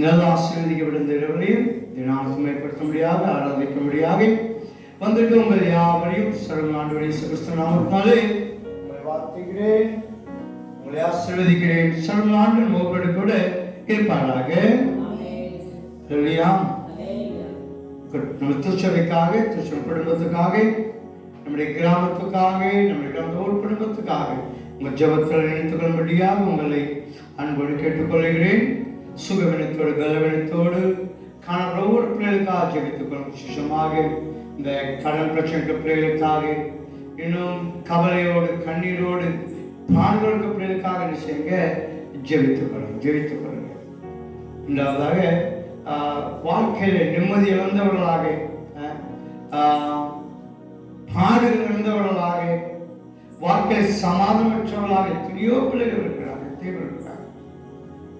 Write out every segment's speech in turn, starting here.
நல்ல ஆசீர்வதிக்கப்பட்ட இடங்களையும் தினாமத்துமைப்படுத்த முடியாத ஆராதிக்க முடியாத. வந்துட்டு உங்கள் யாவரையும் சரண் ஆண்டு கிறிஸ்து நாமத்தினாலே உங்களை வாழ்த்துகிறேன் உங்களை ஆசீர்வதிக்கிறேன். சரண் ஆண்டு நோக்கோடு கூட இருப்பாராக இல்லையா நம்ம திருச்சபைக்காக திருச்சல் குடும்பத்துக்காக நம்முடைய கிராமத்துக்காக நம்முடைய ஊர் குடும்பத்துக்காக உங்கள் ஜபத்தில் நினைத்துக் கொள்ளும்படியாக உங்களை அன்போடு கேட்டுக்கொள்கிறேன். சுகவினத்தோடு பலவினத்தோடு காணப்பட ஒவ்வொரு பிள்ளைகளுக்காக ஜெபித்துக் கொள்ளும் விசேஷமாக இந்த கடன் பிரச்சனை பிள்ளைகளுக்காக இன்னும் கவலையோடு கண்ணீரோடு பிராணிகளுக்கு பிள்ளைகளுக்காக என்ன செய்யுங்க? ஜெபித்துக் கொள்ளுங்க ஜெபித்துக் கொள்ளுங்க இரண்டாவதாக ஆஹ், வாழ்க்கையில நிம்மதி இழந்தவர்களாக பாடுகள் இழந்தவர்களாக வாழ்க்கையில் சமாதானமற்றவர்களாக எத்தனையோ பிள்ளைகள்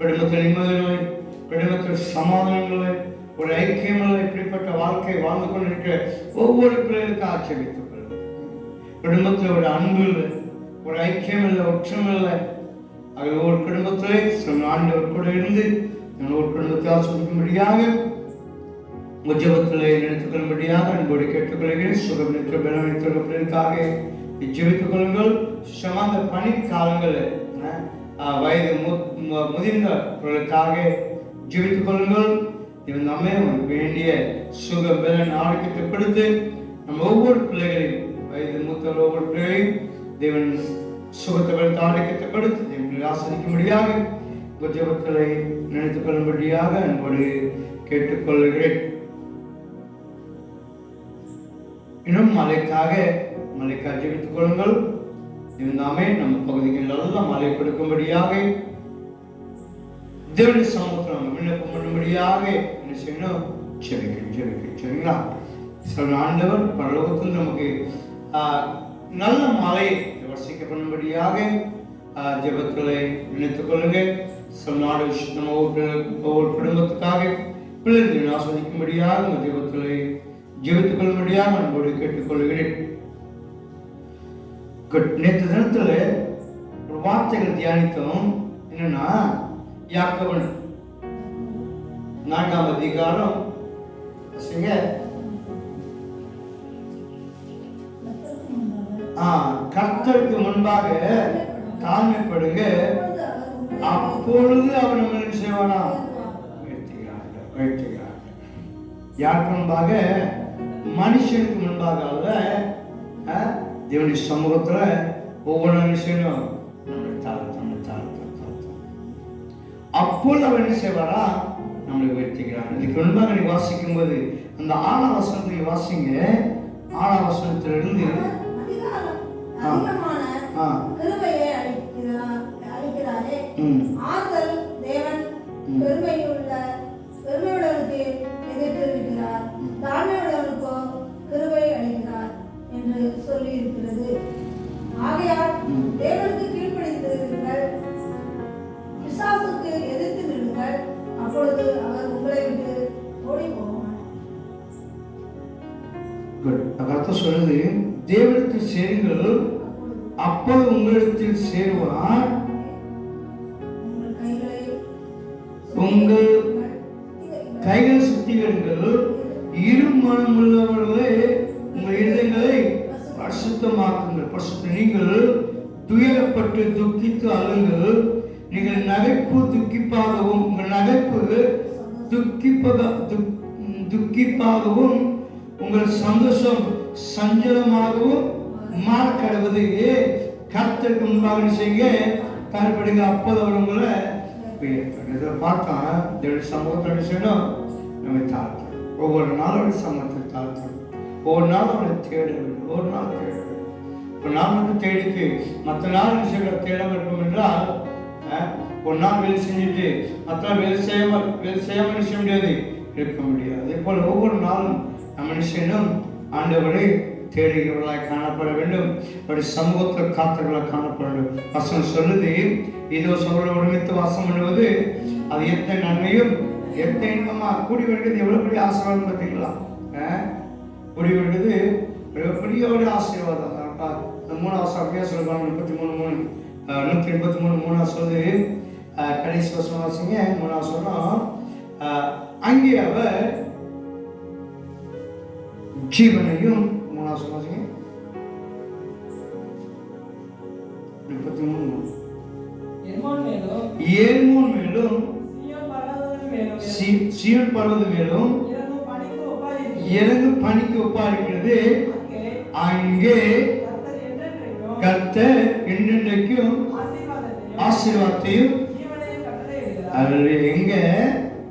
குடும்பத்தில் நிம்மதிகளை குடும்பத்தில் சமாதானங்களை ஒரு ஐக்கியங்களை இப்படிப்பட்ட வாழ்க்கை வாழ்ந்து கொண்டிருக்கிற ஒவ்வொரு பிள்ளைகளுக்கும் ஆட்சேபித்துக் கொள்ளும் குடும்பத்தில் ஒரு அன்பு இல்லை ஒரு ஐக்கியம் இல்லை ஒற்றம் இல்லை அது ஒரு குடும்பத்திலே சில ஆண்டவர் கூட இருந்து நான் ஒரு குடும்பத்தை ஆசிரிக்கும்படியாக உஜபத்திலே நினைத்துக்கொள்ளும்படியாக அன்போடு கேட்டுக்கொள்கிறேன். சுகம் நிற்ற பலவீனத்திற்காக ஜெபித்துக் கொள்ளுங்கள். சுமந்த பனி காலங்களில் வயது முதிர்ந்தவர்களுக்காக ஜெபித்துக் கொள்ளுங்கள் இவன் நம்மே வேண்டிய சுக பலன் ஆரோக்கியத்தை கொடுத்து நம்ம ஒவ்வொரு பிள்ளைகளையும் வயது மூத்த ஒவ்வொரு பிள்ளைகளையும் தேவன் சுகத்தை கொடுத்து ஆரோக்கியத்தை கொடுத்து தேவன் ஆசிரிக்கும்படியாக உஜபத்திலே நினைத்துக் கொள்ளும்படியாக அன்போடு கேட்டுக்கொள்கிறேன் இன்னும் மலைக்காக மலைக்காக ஜெபித்துக் கொள்ளுங்கள் இருந்தாமே நம்ம பகுதிகளில் எல்லாம் மழை கொடுக்கும்படியாக தேவன் சமூகத்தில் நம்ம விண்ணப்பம் பண்ணும்படியாக என்ன செய்யணும்? ஜெபிக்கணும் ஜெபிக்கணும் சரிங்களா? சில ஆண்டவர் பரலோகத்தில் நமக்கு நல்ல மழை வசிக்க பண்ணும்படியாக ஆஹ், நினைத்துக் கொள்ளுங்க. சில நாடு நம்ம ஒவ்வொரு குடும்பத்துக்காக பிள்ளைகளை ஆஸ்வதிக்கும்படியாக இந்த ஜெபங்களை ஜெபித்துக் கொள்ளும்படியாக அன்போடு கேட்டுக்கொள்கிறேன். நேற்று தினத்துல ஒரு வார்த்தைகள் தியானித்தோம். என்னன்னா யாக்கவன் நான்காம் அதிகாரம் வாசிங்க. கர்த்தருக்கு முன்பாக தாழ்மைப்படுங்க அப்பொழுது அவன் நம்ம என்ன செய்வானா உயர்த்துகிறான் யாருக்கு முன்பாக? மனுஷனுக்கு முன்பாக அல்ல தேவனுடைய சமூகத்துல ஒவ்வொரு மனுஷனும் நம்மளை தாழ்த்த நம்மளை தாழ்த்த தாழ்த்த அப்பொழுது அவர் என்ன செய்வாரா நம்மளை உயர்த்துகிறார் இதுக்கு முன்பாக நீ வாசிக்கும் போது அந்த ஆனா வசனத்தை வாசிங்க ஆனா வசனத்திலிருந்து ஆ. ஆ சேருங்கள் அப்பொழுது உங்களிடத்தில் சேருவார் உங்கள் கைகள் சுத்திகரிங்கள். இரு மனமுள்ளவர்களே உங்கள் இதயங்களை பரிசுத்தமாக்குங்கள். பரிசுத்த நீங்கள் துயரப்பட்டு துக்கித்து அழுங்கள். நீங்கள் நகைப்பு துக்கிப்பாகவும் உங்கள் நகைப்பு துக்கிப்பத துக்- துக்கிப்பாகவும் உங்கள் சந்தோஷம் சஞ்சலமாகவும் மாறக்கடவுது கர்த்தருக்கு முன்பாக செய்ய செய்யுங்க? அப்போது அவங்களை பார்த்தா தேவனுடைய சமூகத்தை செய்யணும்? நம்ம தாழ்த்தணும் ஒவ்வொரு நாளும் சமூகத்தை தாழ்த்தணும் ஒவ்வொரு நாளும் அவரை தேட வேண்டும் ஒவ்வொரு நாள் தேட வேண்டும் ஒரு நாள் மட்டும் தேடிக்கு மற்ற நாள் விஷயங்களை தேட வேண்டும் என்றால் ஒரு நாள் வேலை செஞ்சுட்டு மற்ற நாள் வேலை செய்யாம வேலை செய்யாமல் செய்ய முடியாது? இருக்க முடியாது. அதே போல் ஒவ்வொரு நாளும் நம்ம என்ன செய்யணும்? ஆண்டவரை தேடுகிறவர்களாய் காணப்பட வேண்டும். அப்படி சமூகத்தில் காத்தவர்களாக காணப்பட வேண்டும். வசனம் சொல்லுது இதோ சோழ ஒருமித்து வாசம் பண்ணுவது அது எத்தனை நன்மையும் எத்தனை இன்பமாக கூடி வருகிறது எவ்வளவு பெரிய ஆசீர்வாதம் பார்த்தீங்களா? கூடி வருகிறது ஒரு பெரிய ஒரு ஆசீர்வாதம். கரெக்டாக இந்த மூணாவது அப்படியே சொல்லுவாங்க முப்பத்தி மூணு மூணு அஹ், நூற்றி எண்பத்தி மூணு மூணாவது சொல்லுது. கடைசி வருஷம் வாசிங்க மூணாவது சொல்கிறோம் ஆஹ், அங்கே அவர் ஜீவனையும் மூணாவது சொன்னாங்க முப்பத்தி மூணு. எர்மோன் மேலும் சீயோன் பர்வதத்தின் மேலும் இறங்கும் பணிக்கு ஒப்பா இருக்கிறது அங்கே கர்த்தர் என்னென்றைக்கும் ஆசீர்வாதத்தையும். அதில் எங்க?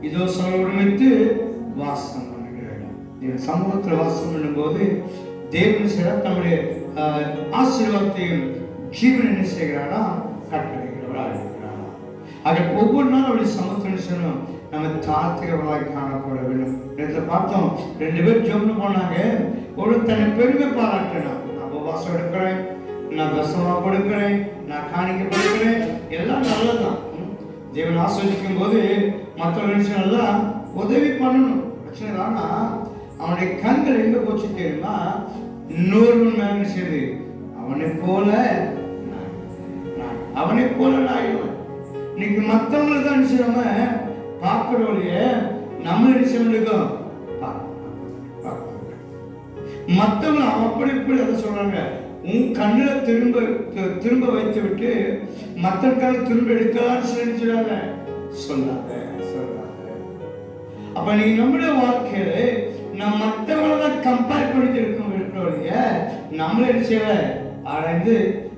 இதோ சர்வமித்து வாசம் பண்ணுகிறார். சமூகத்தில் வாசம் பண்ணும்போது தேவன் சில தம்முடைய ஆசீர்வாதத்தையும் ஜீவன் என்ன செய்கிறாரா? கட்டளைகிறவராக இருக்கிறாரா. ஆக ஒவ்வொரு நாளும் அவருடைய சமூகத்தில் நம்ம தாழ்த்துகிறவர்களாய் காணப்பட வேண்டும். நேற்று பார்த்தோம். ரெண்டு பேர் ஜோம்னு போனாங்க. ஒரு தன்னை பெருமை பாராட்டினான் நான் உபவாசம் எடுக்கிறேன். நான் தசமா கொடுக்கிறேன் நான் காணிக்க கொடுக்கிறேன் எல்லாம் நல்லதுதான். தேவன் ஆஸ்வதிக்கும் போது மற்ற மனுஷன் உதவி பண்ணணும். பிரச்சனை இல்லைன்னா அவனுடைய கண்கள் எங்க போச்சு தெரியுமா? இன்னொரு மேல அவனை போல நான். அவனை போல நான் இல்லை. இன்னைக்கு மற்றவங்களை தான் செய்யாம பார்க்கிறவளைய நம்ம என்ன செய்ய முடியும் மற்றவங்க அப்படி இப்படி அதை சொல்றாங்க. உன் கண்ணுல திரும்ப திரும்ப வைத்து விட்டு மற்ற கண்ணு திரும்ப எடுக்கலாம்னு சொன்னாங்க சொல்றாங்க சொல்லாத சொல்லாத அப்ப நீ நம்முடைய வாழ்க்கையில நம்ம தான் கம்பேர் பண்ணிட்டு இருக்கோம். பண்ணுறீங்க நம்மளே என்ன செய்யல ஆராய்ந்து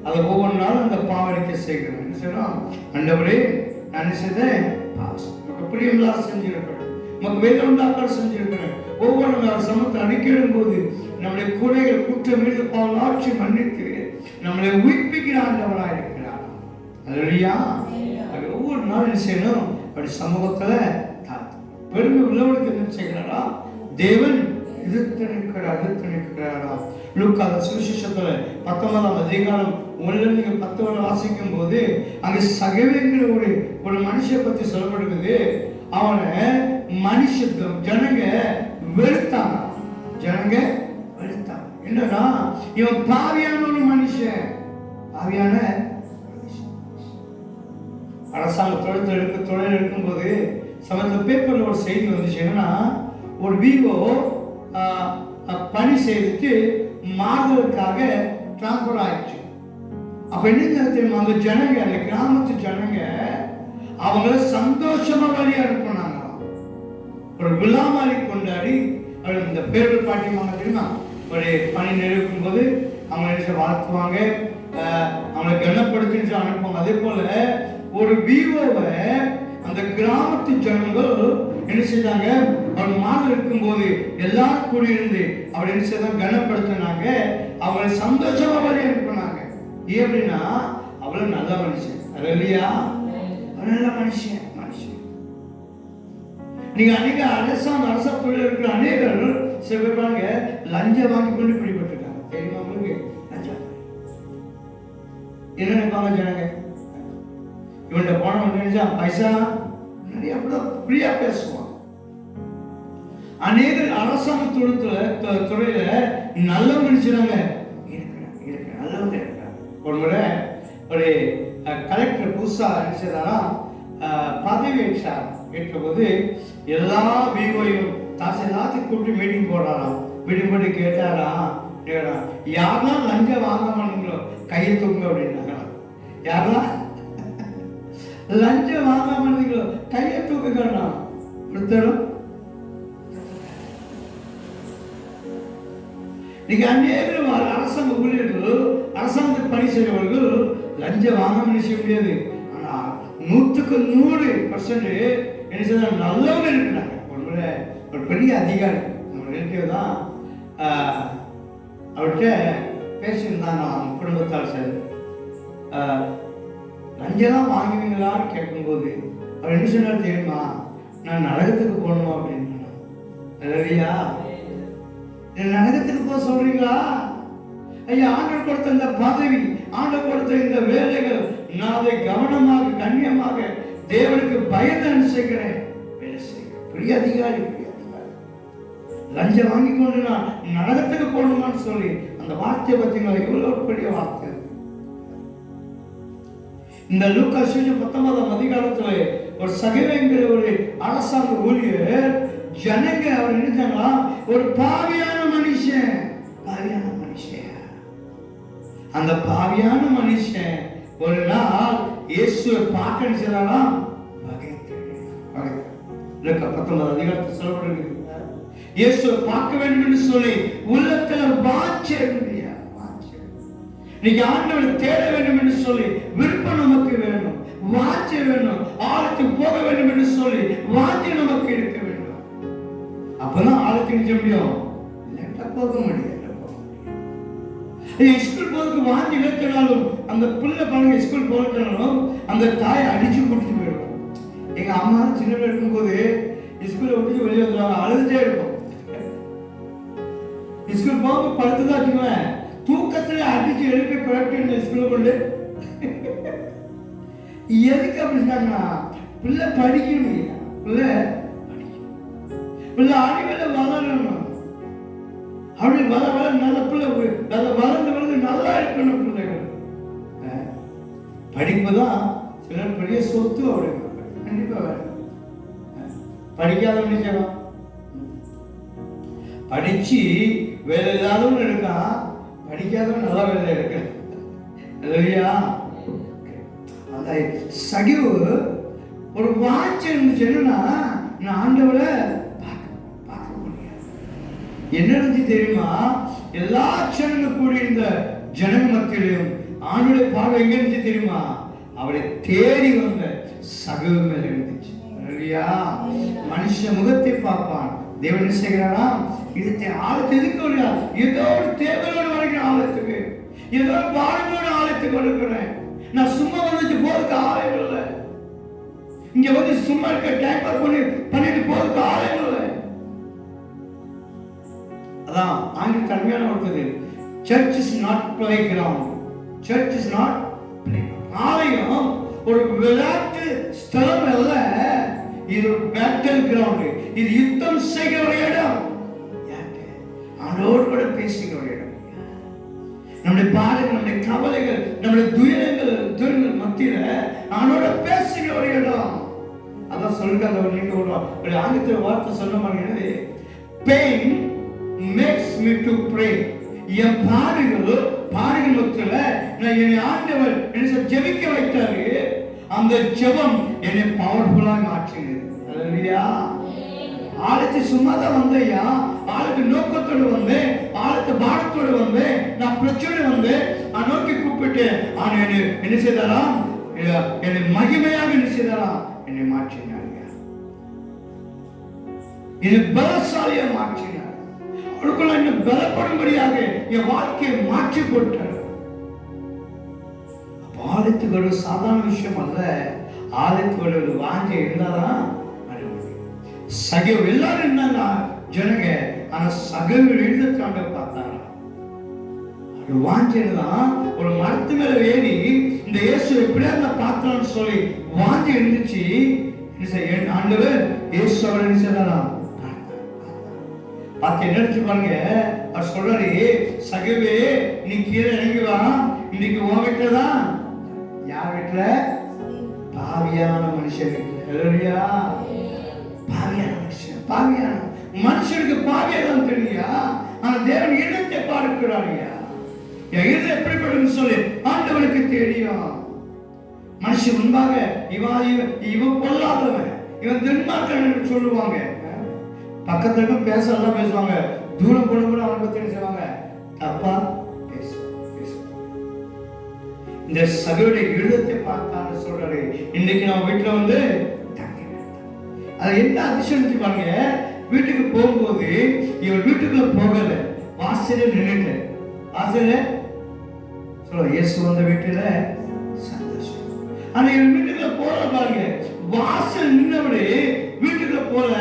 அதை ஒவ்வொரு நாளும் அந்த பாவனைக்கு செய்கிறோம். என்ன செய்யணும் அண்டவரே நான் என்ன செய்தேன்? உனக்கு பிரியமில்லாத செஞ்சிருக்கிறேன் நமக்கு வேதம் உண்டாக்கால் செஞ்சிருக்கிறேன் ஒவ்வொரு நாள் சமத்தை அடிக்கிடும் போது நம்முடைய குறைகள் குற்றம் மீது பாவலாட்சி மன்னித்து நம்மளை உயிர்ப்பிக்கிற ஆண்டவனாக இருக்கிறார். அதுலையா அது ஒவ்வொரு நாளும் என்ன செய்யணும்? அப்படி சமூகத்தில் பெருமை உள்ளவனுக்கு என்ன செய்கிறாரா? தேவன் எதிர்த்து நிற்கிறார் எதிர்த்து நிற்கிறாரா லூக்காத சுவிசேஷத்துல பத்தொன்பதாம் அதிகாரம் ஒன்று நீங்க பத்தொன்பது வாசிக்கும் போது அங்க சகவேங்கிற ஒரு ஒரு மனுஷனை பத்தி சொல்லப்படுகிறது. அவனை மனுஷத்துவம் ஜனங்க வெறுத்தாங்க. ஜனங்க வெறுத்தாங்க. என்னன்னா இவன் பாவியான ஒரு மனுஷன். பாவியான மனுஷன். அரசாங்க தொழில் எடுக்க தொழில் எடுக்கும்போது சமந்த பேப்பர்ல ஒரு செய்தி வந்துச்சு. என்னன்னா ஒரு விவோ பணி செய்துட்டு மாறுதலுக்காக டிரான்ஸ்ஃபர் ஆயிடுச்சு. அப்ப என்ன தெரியுமா? அந்த ஜனங்க அந்த கிராமத்து ஜனங்க அவங்கள சந்தோஷமா வழி அனுப்புனாங்க. ஒரு விழா மாதிரி கொண்டாடி அவர் இந்த பேரல் பாட்டியமாக தெரியுமா? ஒரு பணி நிறைவேற்றும் போது அவங்க என்ன வாழ்த்துவாங்க. அஹ், அவங்களை கனப்படுத்தி அனுப்புவாங்க. அதே போல ஒரு வீவோவை அந்த கிராமத்து ஜனங்கள் என்ன செய்தாங்க? மாதம் இருக்கும் இருக்கும்போது எல்லாரும் கூடியிருந்து அவர் என்ன செய்தாங்க? கனப்படுத்தினாங்க. அவளை சந்தோஷமா வழி அனுப்புனாங்க ஏன் அப்படின்னா அவ்வளவு நல்ல மனுஷன். அது இல்லையா? நல்ல மனுஷன் மனுஷன். நீங்க அநேக அரசாங்க அரச தொழில் இருக்கிற அநேகர்கள் சில பேர் பாருங்க லஞ்சம் வாங்கி கொண்டு பிடிபட்டிருக்காங்க. தெரியுமா உங்களுக்கு? லஞ்சம் என்ன நினைப்பாங்க ஜனங்க இவன்கிட்ட போன நினைச்சா பைசா நிறைய அப்படிதான் ஃப்ரீயா பேசுவான். அநேகர் அரசாங்க தொழில்துறை துறையில நல்லவங்க நினைச்சாங்க இருக்கிறாங்க இருக்கிறாங்க நல்லவங்க இருக்கிறாங்க ஒரு முறை ஒரு கலெக்டர் புதுசா நினைச்சதானா பதவி ஏற்றார் ஏற்றபோது எல்லா விவோயும் எல்லாத்தையும் கூப்பிட்டு மீட்டிங் போடுறாராம். மீட்டிங் போட்டு கேட்டாரா கேட்டாரா, யாரெல்லாம் லஞ்சம் வாங்க மாட்டீங்களோ கையை தூங்க அப்படின்னாங்க யாரெல்லாம்? லஞ்சம் வாங்காம இருந்தீங்களோ? கையை தூக்குங்கண்ணா ஒருத்தரும் நீங்க அநேகர் அரசாங்க ஊழியர்கள் அரசாங்கத்துக்கு பணி செய்கிறவர்கள் லஞ்சம் வாங்காம செய்ய முடியாது? ஆனா நூற்றுக்கு நூறு பர்சன்ட் என்ன செய்யலாம் நல்லவங்க இருக்கிறாங்க. ஒரு ஒரு பெரிய அதிகாரி நம்ம ரிலேட்டிவ் தான் ஆஹ், அவர்கிட்ட பேசியிருந்தாங்க. அவங்க குடும்பத்தால் சார். ஆஹ், லஞ்சம்லாம் வாங்குவீங்களான்னு கேட்கும்போது அவர் என்ன சொன்னார் தெரியுமா? நான் நரகத்துக்கு போகணுமா அப்படின்னு இல்லையா என் நரகத்துக்கு போக சொல்றீங்களா? ஐயா ஆண்டவர் கொடுத்த இந்த பதவி ஆண்டவர் கொடுத்த இந்த வேலைகள் நான் அதை கவனமாக கண்ணியமாக தேவனுக்கு பயந்து அனுசரிக்கிறேன். வேலை செய்கிறேன் பெரிய அதிகாரி பெரிய அதிகாரி. லஞ்சம் வாங்கி கொண்டு நான் நரகத்துக்கு போகணுமான்னு சொல்லி அந்த வார்த்தையை பார்த்தீங்களா எவ்வளோ பெரிய வார்த்தை இந்த லூக்கா சுவிசேஷம் பத்தொன்பதாம் அதிகாரத்துல ஒரு சகவேங்கிற ஒரு அரசாங்க ஊழியர் ஜனங்க அவர் நினைச்சாங்களா ஒரு பாவியான மனுஷன் பாவியான மனுஷன். அந்த பாவியான மனுஷன் ஒரு நாள் இயேசுவை பார்க்க நினைச்சாராம் பத்தொன்பது அதிகாரத்தை சொல்லப்படுகிறது இயேசுவை பார்க்க வேண்டும் என்று சொல்லி உள்ளத்துல வாஞ்சை இன்னைக்கு ஆண்டவரை தேட வேண்டும் என்று சொல்லி விருப்பம் நமக்கு வேணும் வாஞ்சை வேணும் ஆழத்துக்கு போக வேண்டும் என்று சொல்லி வாஞ்சை நமக்கு இருக்க வேண்டும். அப்பதான் ஆழத்துக்கு நிற்க முடியும்? இல்லாட்டா போக முடியாது ஸ்கூல் போறதுக்கு வாந்தி இழத்தினாலும் அந்த பிள்ளை பாருங்க ஸ்கூல் போறதுனாலும் அந்த தாயை அடிச்சு கூட்டிட்டு போயிடும் எங்க அம்மா சின்ன பிள்ளை இருக்கும்போது ஸ்கூல்ல விட்டு வெளியே வந்துடுவாங்க. அழுதுட்டே இருக்கும் ஸ்கூல் போக படுத்துதான் வச்சுக்கோங்க தூக்கத்துல அடிச்சு எழுப்பி பிறட்டு இந்த கொண்டு. எதுக்கு அப்படி சொன்னாங்கன்னா பிள்ளை படிக்கணும் பிள்ளை பிள்ளை அறிவில் வளரணும். அப்படி வள வள நல்ல பிள்ளை நல்ல வளர்ந்து வளர்ந்து நல்லா இருக்கணும் பிள்ளைகள். அஹ், படிப்பு தான் சில பெரிய சொத்து அவருக்கு கண்டிப்பா வேணும் படிக்காத படிக்காதவன் படிச்சு வேலை இல்லாதவன் இருக்கான். அடிக்காதவன் நல்ல வேலை இருக்கு இல்லையா? அந்த சகிவு ஒரு வாட்ச் இருந்துச்சு. என்னன்னா நான் ஆண்டவரை பார்க்க முடியாது. என்ன இருந்துச்சு தெரியுமா? எல்லா ஜனங்க கூடி இந்த ஜனங்க மத்தியிலையும் ஆண்டுடைய பார்வை எங்க இருந்துச்சு தெரியுமா? அவளை தேடி வந்த சகவு மேல இருந்துச்சு. இல்லையா? மனுஷ முகத்தை பார்ப்பான். தேவன் என்ன செய்கிறானா இது ஆழத்தை எதுக்கு வருகிறார். ஏதோ ஒரு தேவையோடு வரைக்கும் ஆழத்துக்கு. ஏதோ ஒரு பாடங்களோட ஆழத்துக்கு வருகிறேன். நான் சும்மா வந்துட்டு போறதுக்கு ஆலயம் இல்லை. இங்க வந்து சும்மா இருக்க டைம் பண்ணி பண்ணிட்டு போறதுக்கு ஆலயம் இல்லை. அதான் ஆங்கில கடுமையான ஒருத்தது church is not playground church is not ஆலயம் ஒரு விளையாட்டு ஸ்தலம் இல்லை இது ஒரு பேட்டல் கிரவுண்ட் இது யுத்தம் செய்கிற ஒரு இடம். யாருக்கு? ஆண்டோடு கூட பேசுகிற ஒரு இடம். நம்முடைய பாடங்கள் நம்முடைய கவலைகள் நம்முடைய துயரங்கள் துயரங்கள் மத்தியில அவனோட பேசுகிற ஒரு இடம். அதான் சொல்லுங்க அந்த ஒரு நீங்க ஒரு ஆங்கிலத்தில் வார்த்தை சொன்ன மாதிரி pain makes me to pray என் பாடுகள் பாடுகள் மத்தியில நான் என்னை ஆண்டவர் என்ன சொல்ல, ஜெபிக்க வைத்தாரு. அந்த ஜெபம் என்னை பவர்ஃபுல்லாக மாற்றினது ஆளுக்கு சும்மா தான் வந்தையா? ஆளுக்கு நோக்கத்தோடு வந்தேன். ஆளுக்கு பாடத்தோடு வந்தேன். நான் பிரச்சனை வந்தேன். நான் நோக்கி கூப்பிட்டு ஆனா என்னை என்ன செய்தாராம்? என்னை மகிமையாக என்ன செய்தாராம்? என்னை மாற்றினார் என்னை பலசாலியா மாற்றினார். அவருக்குள்ள என்ன பலப்படும்படியாக என் வாழ்க்கையை மாற்றி போட்டார் அப்ப ஒரு சாதாரண விஷயம் அல்ல. ஆலயத்துக்கு ஒரு வாங்க இருந்தாதான் வர முடியும். சகவு எல்லாரும் இருந்தாங்க ஜனங்க ஆனா சகவு எழுதத்தாண்ட பார்த்தாங்க அது வாஞ்சதான் ஒரு மரத்து மேல ஏறி இந்த இயேசு எப்படியா அந்த பாத்திரம்னு சொல்லி வாஞ்சி இருந்துச்சு என்ன செய்ய ஆண்டவர் இயேசு அவர் என்ன செய்யலாம் பார்த்து என்ன நினைச்சு பாருங்க அவர் சொல்றாரு சகவே நீ கீழே இறங்கி வா இன்னைக்கு உன் வீட்டுல தான் யார் வீட்டுல? பாவியான மனுஷன். பாவியான மனுஷன் பாவியான. மனுஷனுக்கு பாவியாதான் தெரியா ஆனா தேவன் இடத்தை பார்க்கிறாரியா என் இருதயம் எப்படிப்படும் சொல்லி. ஆண்டவனுக்கு தெரியும். மனுஷன் முன்பாக இவன் இவன் பொல்லாதவன். இவன் துன்மார்க்கன் என்று சொல்லுவாங்க. பக்கத்துல இருக்க பேசலாம் பேசுவாங்க. தூரம் போன கூட அவனை பத்தி செய்வாங்க? தப்பா பேசு பேசுவாங்க இந்த சபையுடைய எழுதத்தை பார்க்க இன்னைக்கு நம்ம வீட்டுல வந்து அது என்ன அதிசயம் பாருங்க. வீட்டுக்கு போகும்போது இவன் வீட்டுக்குள்ள போகல. வாசல நின்னுட்டு வாசல சொல்ல இயேசு வந்த வீட்டுல சந்தோஷம். ஆனா இவன் வீட்டுக்குள்ள போற பாருங்க. வாசல் நின்னபடி வீட்டுக்குள்ள போல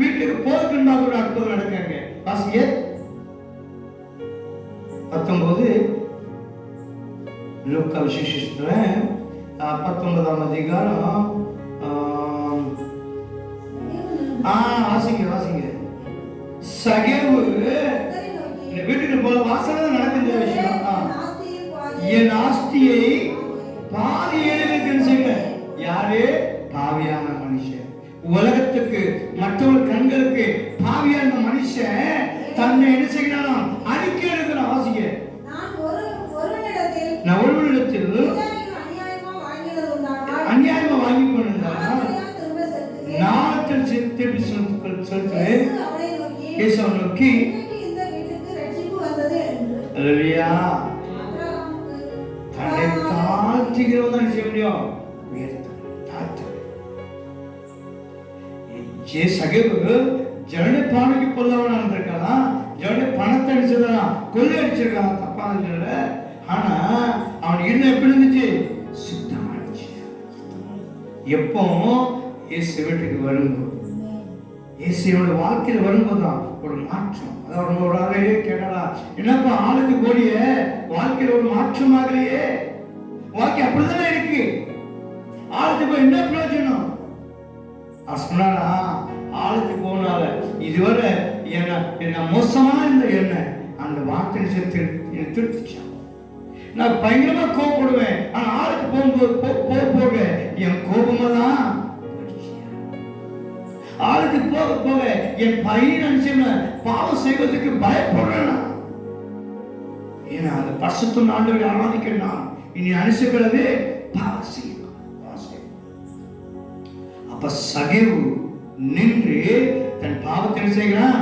வீட்டுக்கு போறதுக்கு ஒரு அற்புதம் நடக்காங்க. வாசிங்க பத்தொன்பது லூக்கா விசேஷத்துல பத்தொன்பதாம் அதிகாரம் வாசிங்க வாசிங்க. சகிவு வீட்டுக்கு போல வாசல்ல நடக்கின்ற இந்த விஷயம். என் ஆஸ்தியை பாதி ஏழைகளுக்கு செய்யுங்க யாரு? பாவியான உலகத்துக்கு மற்றவங்க ஜே சகேவு ஜனனை பானைக்கு கொல்லவனா இருந்திருக்கானா ஜனனி பணத்தை அடிச்சதான் கொள்ளை அடிச்சிருக்கான். தப்பான இல்ல ஆனா அவன் இருந்த எப்படி இருந்துச்சு? சுத்தமா எப்போ இயேசு வீட்டுக்கு வரும்போது இயேசுவோட வாழ்க்கையில வரும்போதுதான் ஒரு மாற்றம். அதாவது ஒரு ஆளையே கேட்டடா. என்னப்பா ஆளுக்கு கோடிய வாழ்க்கையில ஒரு மாற்றம் ஆகலையே. வாழ்க்கை அப்படிதானே இருக்கு. ஆளுக்கு போய் என்ன பிரயோஜனம்? அவர் சொன்னாரா? ஆளுக்கு போனால இதுவரை என்ன என்ன மோசமா இருந்த என்ன? அந்த வார்த்தை சேர்த்து என்னை திருத்திச்சான் நான் பயங்கரமா கோவப்படுவேன். ஆனா ஆளுக்கு போகும்போது போக போக என் கோபமா தான் ஆளுக்கு போக போக என் பையன் நினைச்சேன் பாவம் செய்வதற்கு பயப்படுறேன்? ஏன்னா அந்த பரிசுத்தம் ஆண்டவரை ஆராதிக்கணும் இனி அனுசரிக்கிறதே பாவம் செய்யணும் தேவு நின்று தன் பாவத்தை செய்கிறான்?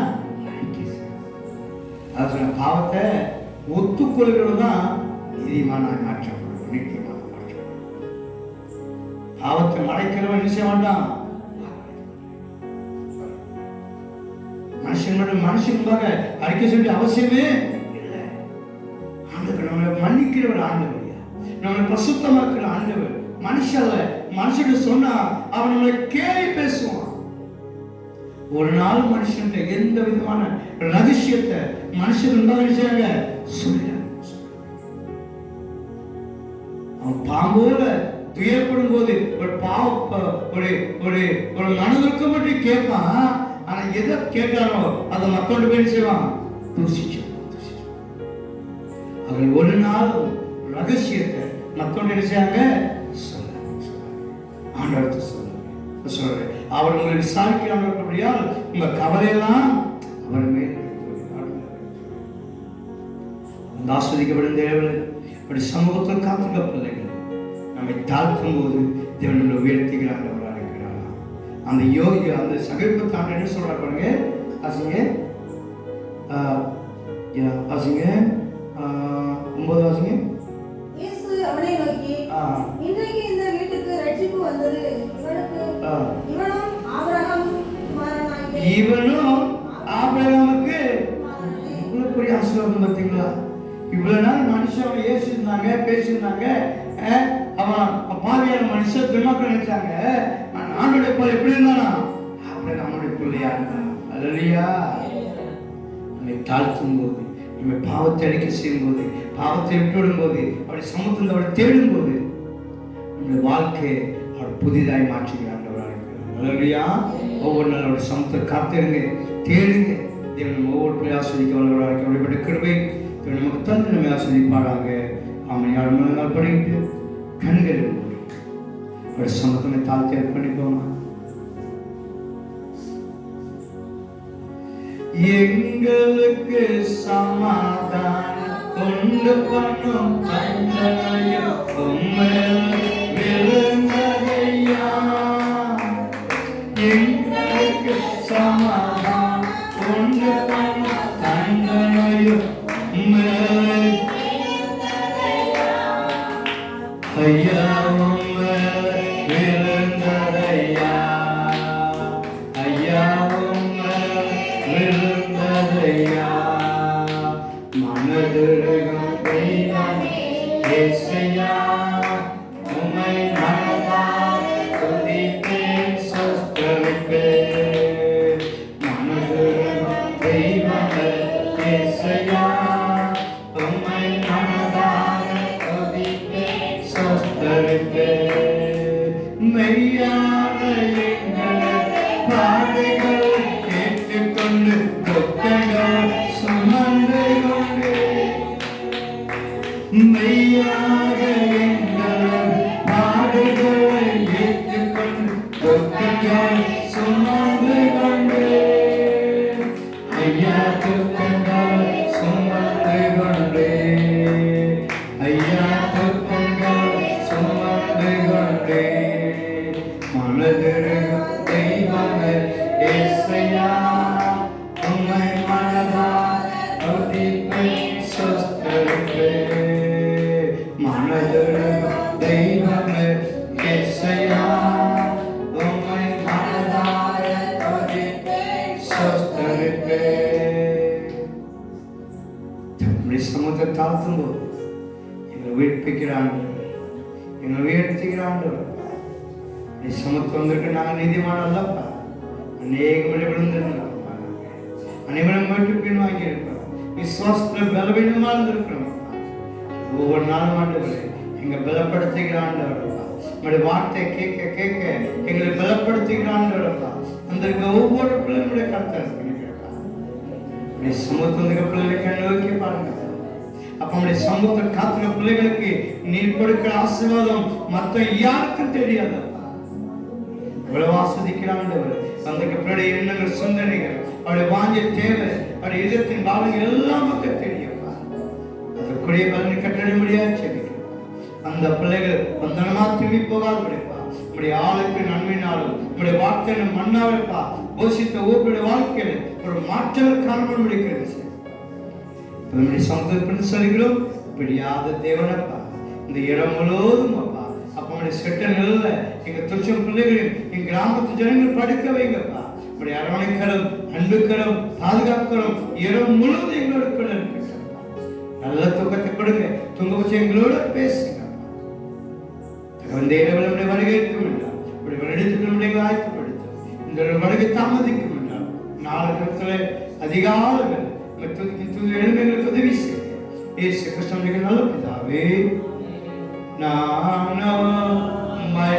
அறிக்கை பாவத்தை ஒத்துக்கொள்கிறது தான் நீதிமான மாற்றப்படும் நீதிமான மாற்றம் பாவத்தை மறைக்கிறவன் என்ன செய்ய வேண்டாம் மனுஷன் மட்டும் மனுஷன் முன்பாக அறிக்கை செய்ய அவசியமே இல்லை. ஆண்டவர் நம்மளை மன்னிக்கிறவர் ஆண்டவர் நம்மளை பசுத்தமாக்குற ஆண்டவர் மனுஷல்ல மனுஷனுக்கு சொன்னா அவன் நம்மளை கேலி பேசுவான். ஒரு நாள் மனுஷன் எந்த விதமான ரகசியத்தை மனுஷன் இருந்தாலும் என்ன செய்யாங்க சொல்ல அவன் பாம்போல துயரப்படும் போது ஒரு பாவ ஒரு ஒரு ஒரு மனதிற்கு மட்டும் கேட்பான். ஆனா எதை கேட்டானோ அதை மக்கள் போய் செய்வான்? தூசிச்சான் அவர்கள் ஒரு நாள் ரகசியத்தை மக்கள் நினைச்சாங்க ஆண்டவர்கிட்ட சொல்ல சொல்றேன். அவர் உங்களை விசாரிக்கிறாங்க அப்படியால் உங்க கவலையெல்லாம் அவர் மேல் அந்த ஆஸ்வதிக்கப்படும் தேவன் அப்படி சமூகத்தில் காத்துக்க பிள்ளைகள் நம்மை தாழ்த்தும் போது தேவன் நம்மளை உயர்த்திக்கிறாங்க அவராக இருக்கிறாரா அந்த யோகி அந்த ஆண்டு என்ன சொல்றாரு பாருங்க? அசிங்க அசிங்க ஒன்பது இயேசு அவனை நோக்கி இவ்வளவு பார்த்தீங்களா? இவ்வளவு நாள் மனுஷன் அவன் ஏசிருந்தாங்க பேசியிருந்தாங்க அவன் பாவியான மனுஷன் துன்மாக்க நினைச்சாங்க. ஆண்டோட போல் எப்படி இருந்தானா? அப்படி நம்மளுடைய பிள்ளையா இருந்தான். அல்லையா நம்மை தாழ்த்தும் போது நம்மை பாவத்தை அடிக்க செய்யும் போது பாவத்தை விட்டுவிடும் போது அவருடைய சமூகத்தில் அவரை தேடும் போது நம்முடைய வாழ்க்கையை அவர் புதிதாய் மாற்றுகிறார் அல்லையா ஒவ்வொரு நாள் அவருடைய சமூகத்தை காத்திருங்க தேடுங்க. தேவன் நம்ம ஒவ்வொரு ஆஸ்வதிக்க வல்லவராக இருக்க அப்படிப்பட்ட கிருபை தேவன் நமக்கு தந்து நம்மை ஆஸ்வதிப்பாராக அவன் யார் முழங்கால் படிட்டு கண்கள் மூடி சமத்தமே தாழ்த்தி அர்ப்பணிப்போமா எங்களுக்கு சமாதானம் கொண்டு பண்ணும் கண்டனையோ உண்மையில் ஐயா மெய்யாக எங்கள் பாடுகளை ஏற்றுக்கொண்டு துக்கங்கள் போது எங்களை உயிர்ப்பிக்கிறாங்க எங்களை உயர்த்துகிற நீ சமத்துவம் வந்திருக்கு நாங்கள் நீதிமான அல்லப்பா அநேக மணி விழுந்திருக்கிறோம்ப்பா அனைவரும் மட்டும் பின் வாங்கியிருக்கிறோம் விசுவாசத்தில் பலவீனமாக இருந்திருக்கிறோம். ஒவ்வொரு நாளும் ஆண்டவரே எங்க பலப்படுத்துகிற உங்களுடைய வார்த்தை கேட்க கேட்க எங்களை பலப்படுத்துகிற அந்த ஒவ்வொரு பிள்ளைங்களுடைய கருத்தை பண்ணிக்கிறப்பா உடைய சமூகத்துக்கு பிள்ளைகளுக்கு நோக்கி பாருங்க. அப்ப உடைய சமூகத்தை காத்துற பிள்ளைகளுக்கு நீர் கொடுக்கிற ஆசீர்வாதம் மத்த யாருக்கும் தெரியாது. இவ்வளவு ஆஸ்வதிக்கிறாண்டவர் அந்த பிள்ளைய எண்ணங்கள் சிந்தனைகள் அவருடைய வாஞ்ச தேவை அவருடைய இதயத்தின் பாவங்கள் எல்லாம் மக்கள் தெரியும். அதற்குரிய பலனை கட்டளை முடியாது செபிக்கிறோம். அந்த பிள்ளைகள் வந்தனமா திரும்பி போகாது முடிப்பா உடைய ஆளுக்கு நன்மையினாலும் நம்முடைய வார்த்தை மண்ணாவிருப்பா போஷித்த ஊர்களுடைய வாழ்க்கையில ஒரு மாற்றங்கள் காரணம் முடிக்கிறது நம்முடைய சமுதாயத்தில் சொல்கிறோம் பிடியாத தேவனப்பா. இந்த இடம் முழுவதும் அப்பா. அப்ப நம்முடைய செட்ட நிலையில எங்க துச்சம் பிள்ளைகளையும் எங்க கிராமத்து ஜனங்கள் படுக்க வைங்கப்பா. நம்முடைய அரவணைக்கலம் அன்புக்கலம் பாதுகாக்கரம் இடம் முழுவதும் எங்களோட கூட இருக்கட்டும். நல்ல தூக்கத்தை கொடுங்க. தூங்க வச்சு எங்களோட பேசுங்க தகுந்த நம்முடைய வருகைக்கும் என்றால் இப்படி வருடத்துக்கு நம்முடைய வாய்ப்புப்படுத்தும். இந்த வருகை தாமதிக்கும் என்றால் நாலு கருத்துல அதிகாலங்கள் துதிக்கு துதி எழுமைகளுக்கு இயேசு கிருஷ்ணனுக்கு நல்ல பிதாவே நானோ மை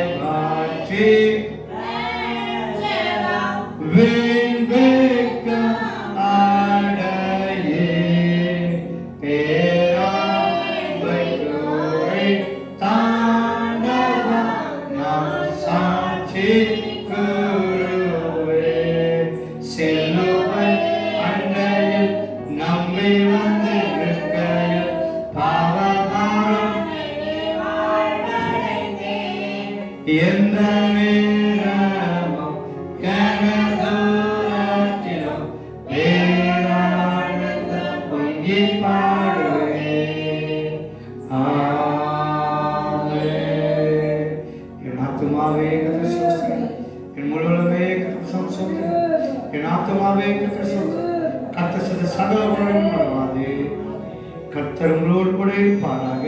பொங்கி பாடுவேன். ஆமென். என் ஆத்துமாவே கர்த்தரை ஸ்தோத்திரி. என் முழுவதுமே கர்த்தரை ஸ்தோத்திரி. என் ஆத்துமாவே கர்த்தரை ஸ்தோத்திரி. கர்த்தர் செய்த சகல உணவும் மறவாதே கர்த்தர் உங்களோடு கூட இருப்பாராக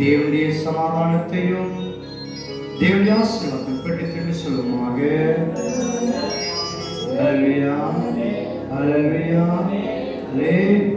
தேவனுடைய சமாதானத்தையும் தேவனுடைய ஆசீர்வாதத்தை பெற்று திரும்பி சொல்லுமாக Hallelujah. Hallelujah. name